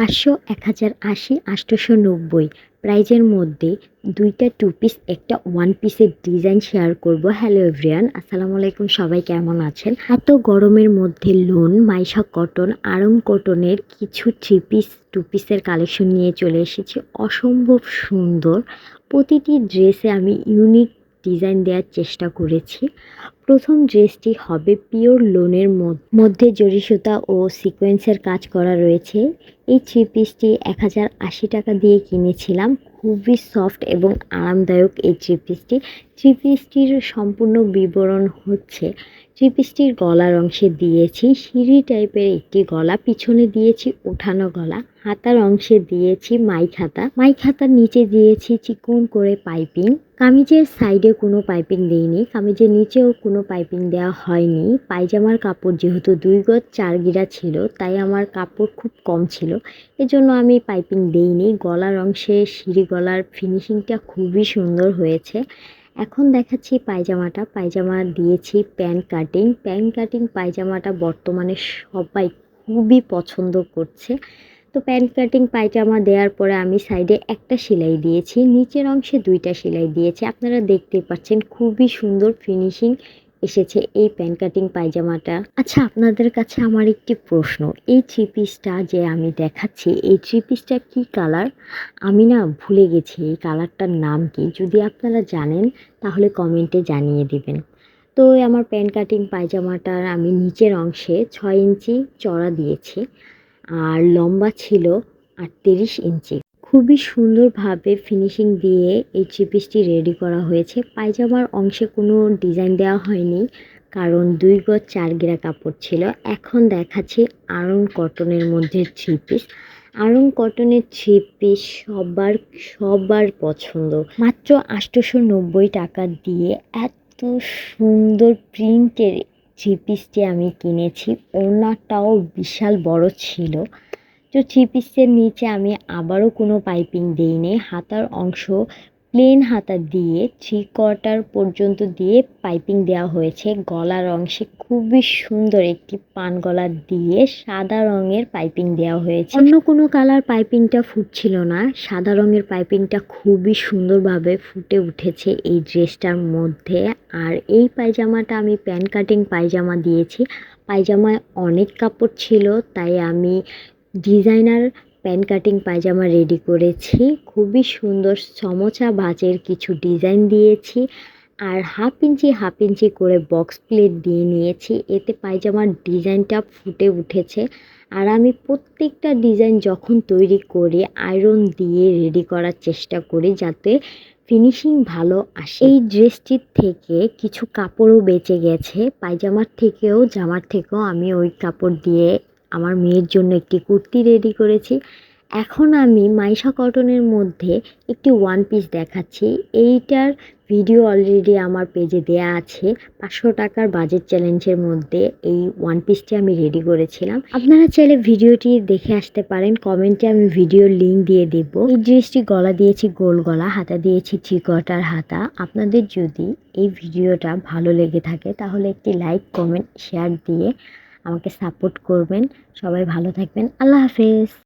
পাঁচশো এক হাজার আশি, আটশোশো নব্বই। প্রাইজের মধ্যে দুইটা টু পিস একটা ওয়ান পিসের ডিজাইন শেয়ার করব। হ্যালো এভরিয়ান আসসালামু আলাইকুম, সবাই কেমন আছেন? এত গরমের মধ্যে লোন মাইশা কটন আরং কটনের কিছু থ্রি পিস টু পিসের কালেকশন নিয়ে চলে এসেছি। অসম্ভব সুন্দর। প্রতিটি ড্রেসে আমি ইউনিক ডিজাইন দেওয়ার চেষ্টা করেছি। প্রথম ড্রেসটি হবে পিওর লোনের মধ্যে জরি সুতা ও সিকোয়েন্সের কাজ করা রয়েছে। এই থ্রি পিসটি এক হাজার আশি টাকা দিয়ে কিনেছিলাম। খুবই সফট এবং আরামদায়ক এই থ্রি পিসটি। থ্রি পিসটির সম্পূর্ণ বিবরণ হচ্ছে পিসটির গলার অংশে দিয়েছি সিঁড়ি টাইপের একটি গলা, পিছনে দিয়েছি ওঠানো গলা, হাতার অংশে দিয়েছি মাইক হাতা মাইক হাতার নিচে দিয়েছি চিকন করে পাইপিং। কামিজের সাইডে কোনো পাইপিং দেইনি, কামিজের নিচেও কোনো পাইপিং দেওয়া হয়নি। পায়জামার কাপড় যেহেতু দুই গজ চার গিরা ছিল, তাই আমার কাপড় খুব কম ছিল। এজন্য আমি পাইপিং দেইনি। গলার অংশে সিঁড়ি গলার ফিনিশিংটা খুবই সুন্দর হয়েছে। এখন দেখাচ্ছি পায়জামাটা। পায়জামা দিয়েছি প্যান্ট কাটিং। প্যান্ট কাটিং পায়জামাটা বর্তমানে সবাই খুবই পছন্দ করছে। তো প্যান্ট কাটিং পায়জামা দেওয়ার পরে আমি সাইডে একটা সেলাই দিয়েছি। নিচের অংশে দুইটা সেলাই দিয়েছি। আপনারা দেখতে পাচ্ছেন খুবই সুন্দর ফিনিশিং। এসেছে এই প্যান্ট কাটিং পায়জামাটা। আচ্ছা আপনাদের কাছে আমার একটি প্রশ্ন। এই থ্রি পিসটা যে আমি দেখাচ্ছি, এই থ্রি পিসটা কী কালার আমি না ভুলে গেছি এই কালারটার নাম কি। যদি আপনারা জানেন, তাহলে কমেন্টে জানিয়ে দিবেন। তো আমার প্যান্ট কাটিং পায়জামাটার আমি নিচের অংশে ছয় ইঞ্চি চড়া দিয়েছি, আর লম্বা ছিল আটত্রিশ ইঞ্চি। খুবই সুন্দরভাবে ফিনিশিং দিয়ে এই থ্রি পিসটি রেডি করা হয়েছে। পায়জামার অংশে কোনো ডিজাইন দেওয়া হয়নি, কারণ দুই গজ চার গিরা কাপড় ছিল। এখন দেখাচ্ছি আরং কটনের মধ্যে থ্রি পিস কটনের থ্রি পিস সবার সবার পছন্দ। মাত্র আটশোশো নব্বই টাকা দিয়ে এত সুন্দর প্রিন্টের থ্রি পিসটি আমি কিনেছি। ওনাটাও বিশাল বড় ছিল। তো থ্রি পিসের নিচে আমি আবারও কোনো পাইপিং দিইনি হাতার অংশ প্লেন হাতা দিয়ে থ্রি কোয়ার্টার পর্যন্ত দিয়ে পাইপিং দেওয়া হয়েছে। গলার অংশে খুবই সুন্দর একটি পান গলা দিয়ে সাদা রঙের পাইপিং দেওয়া হয়েছে। অন্য কোনো কালার পাইপিংটা ফুটছিল না। সাদা রঙের পাইপিংটা খুবই সুন্দরভাবে ফুটে উঠেছে এই ড্রেসটার মধ্যে। আর এই পায়জামাটা আমি প্যান্ট কাটিং পায়জামা দিয়েছি। পায়জামায় অনেক কাপড় ছিল, তাই আমি ডিজাইনার প্যান্ট কাটিং পায়জামা রেডি করেছি। খুবই সুন্দর সমোচা ভাজের কিছু ডিজাইন দিয়েছি আর হাফ ইঞ্চি হাফ ইঞ্চি করে বক্স প্লেট দিয়ে নিয়েছি। এতে পায়জামার ডিজাইনটা ফুটে উঠেছে আর আমি প্রত্যেকটা ডিজাইন যখন তৈরি করি, আয়রন দিয়ে রেডি করার চেষ্টা করি যাতে ফিনিশিং ভালো আসে। এই ড্রেসটির থেকে কিছু কাপড়ও বেঁচে গেছে। পায়জামার থেকেও, জামার থেকেও আমি ওই কাপড় দিয়ে আমার মেয়ের জন্য একটি কুর্তি রেডি করেছি। এখন আমি মাইশা কটনের মধ্যে একটি ওয়ান পিস দেখাচ্ছি। এইটার ভিডিও অলরেডি আমার পেজে দেয়া আছে। পাঁচশো টাকার বাজেট চ্যালেঞ্জের মধ্যে এই ওয়ান পিসটি আমি রেডি করেছিলাম। আপনারা চাইলে ভিডিওটি দেখে আসতে পারেন। কমেন্টে আমি ভিডিওর লিঙ্ক দিয়ে দেব। এই ড্রেসটি গলা দিয়েছি গোল গলা, হাতা দিয়েছি কোয়ার্টার হাতা। আপনাদের যদি এই ভিডিওটা ভালো লেগে থাকে, তাহলে একটি লাইক কমেন্ট শেয়ার দিয়ে আমাকে সাপোর্ট করবেন। সবাই ভালো থাকবেন। আল্লাহ হাফেজ।